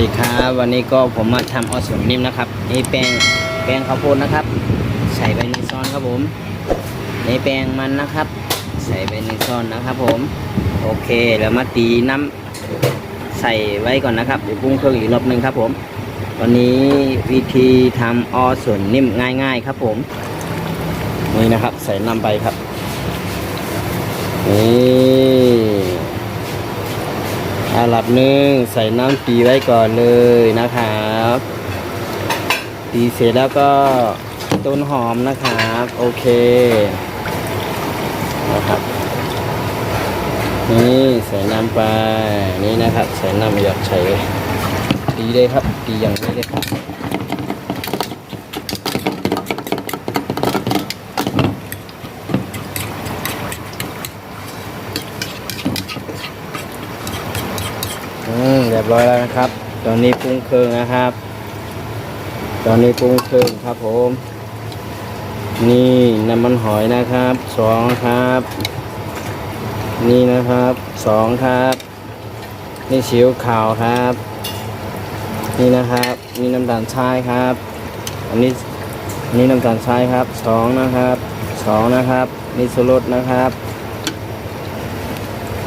ดีครับวันนี้ก็ผมมาทำออสมนิ่มนะครับนี่แป้งแป้งข้าวโพดนะครับ ใส่ไปในซอนครับผมนี่แป้งมันนะครับ ใส่ไปในซอนนะครับ ผมโอเคแล้วมาตีน้ำใส่ไว้ก่อนนะครับเดี๋ยวปรุงเครื่องอีกรอบหนึ่งครับ ผมวันนี้วิธีทำออส่วนนิ่มง่าย ๆ ครับ ผมนี่นะครับ ใส่น้ำไปครับนี่ อาหลับหนึ่งใส่น้ำตีไว้ก่อนเลยนะครับตีเสร็จแล้วก็ต้นหอมนะครับ โอเคนะครับนี่ใส่น้ำไปนี่นะครับ ใส่น้ำหยดใส่เลยตีเลยครับตีอย่างนี้เลยครับ อืมเรียบร้อยแล้วนะครับ ตอนนี้ปรุงเครื่องนะครับ ตอนนี้ปรุงเครื่องครับผม นี่น้ำมันหอยนะครับสองครับ นี่นะครับสองครับ นี่ชิวขาวครับ นี่นะครับนี่น้ำตาลทรายครับ อันนี้นี่น้ำตาลทรายครับสองนะครับสองนะครับ นี่สรสนะครับ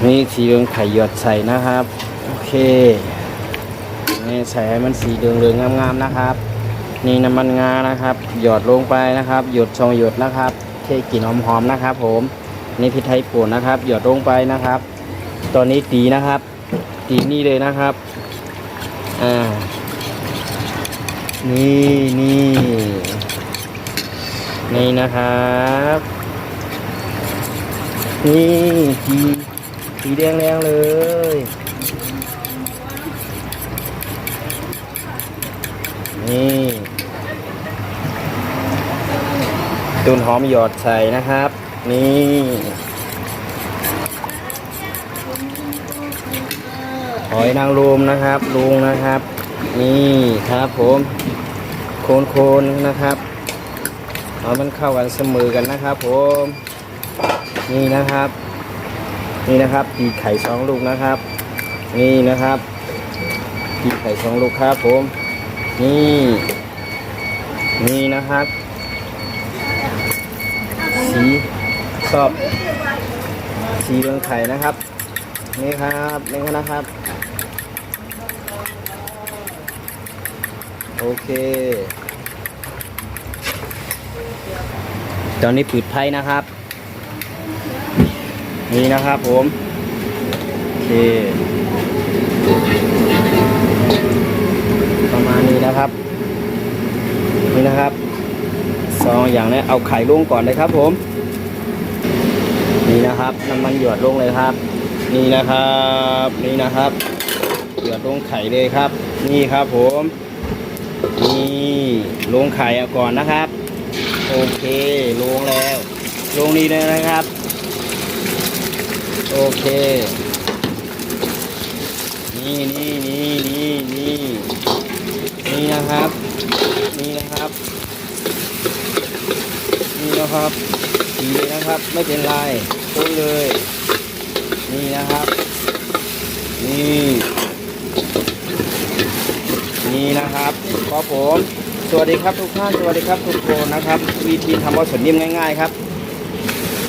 นี่สีเหลืองไข่หยดใส่นะครับ เคนี่ใส่ให้มันสีเหลืองเหลืองๆงามๆนะครับ นี่น้ำมันงานะครับ หยดลงไปนะครับ หยดชองหยดนะครับเทกลิ่นหอมๆนะครับ ผมนี่พริกไทยป่นนะครับ หยดลงไปนะครับ ตอนนี้ตีนะครับ ตีนี่เลยนะครับอ่านี่นี่นี่นะครับนี่สีสีแดงแรงเลย นี่ ตุนหอมหยอดใส่นะครับ นี่หอยนางรมนะครับ ลุงนะครับ นี่ครับผมโคนโคนๆนะครับเอามันเข้ากันเสมอกันนะครับ ผม นี่นะครับ นี่นะครับตีไข่สองลูกนะครับ นี่นะครับตีไข่สองลูกครับผม นี่ นี่นะครับ ชอบสีเรืองไข่นะครับ นี่ครับนี่นะครับ โอเค ตอนนี้ปิดไพ่นะครับ นี่นะครับผม โอเค ประมาณนี้นะครับ นี่นะครับ ซองอย่างนี้เอาไข่ลงก่อนเลยครับผม นี่นะครับน้ำมันหยดลงเลยครับ นี่นะครับนี่นะครับหยดลงไข่เลยครับ นี่ครับผมนี่ลงไข่ก่อนนะครับ โอเคลงแล้ว ลงนี้เลยนะครับ โอเคนี่นี่นี่นี่นี่นี่นะครับ นี่นะครับนี่นะครับดีเลยนะครับ ไม่เป็นไร ต้นเลย นี่นะครับ นี่ นี่นะครับก็ผม สวัสดีครับทุกท่าน สวัสดีครับทุกคนนะครับ วิธีทำวัสดุง่าย ๆครับ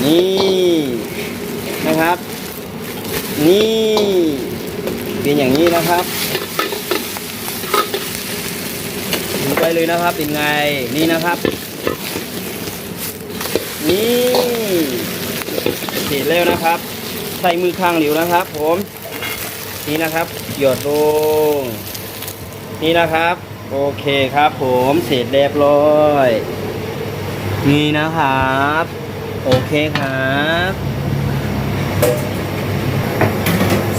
นี่นะครับ นี่เป็นอย่างนี้นะครับดูไปเลยนะครับเป็นไง นี่นะครับ นี่ เสร็จแล้วนะครับ ใส่มือข้างหลียวนะครับ ผม นี่นะครับหยดลงนี่นะครับ โอเคครับ ผมเสร็จเรียบร้อยนี่นะครับ โอเคครับ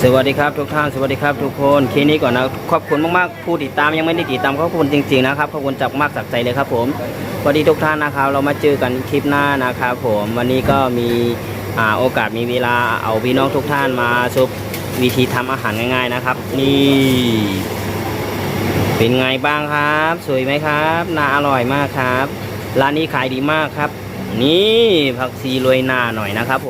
สวัสดีครับทุกท่านสวัสดีครับ ทุกคนเคนี้ก่อนนะขอบคุณมากๆผู้ติดตามยังไม่ได้ติดตามขอบคุณจริง ๆนะครับขอบคุณจากมากจากใจเลยครับ ผมสวัสดีทุกท่านนะครับ เรามาเจอกันคลิปหน้านะครับ ผมวันนี้ก็มี โอกาสมีเวลาเอาพี่น้องทุกท่านมาชมวิธีทำอาหารง่ายๆนะครับ นี่ เป็นไงบ้างครับ สวยไหมครับน่าอร่อยมากครับร้านนี้ขายดีมากครับ นี่ผักชีโรยหน้าหน่อยนะครับผม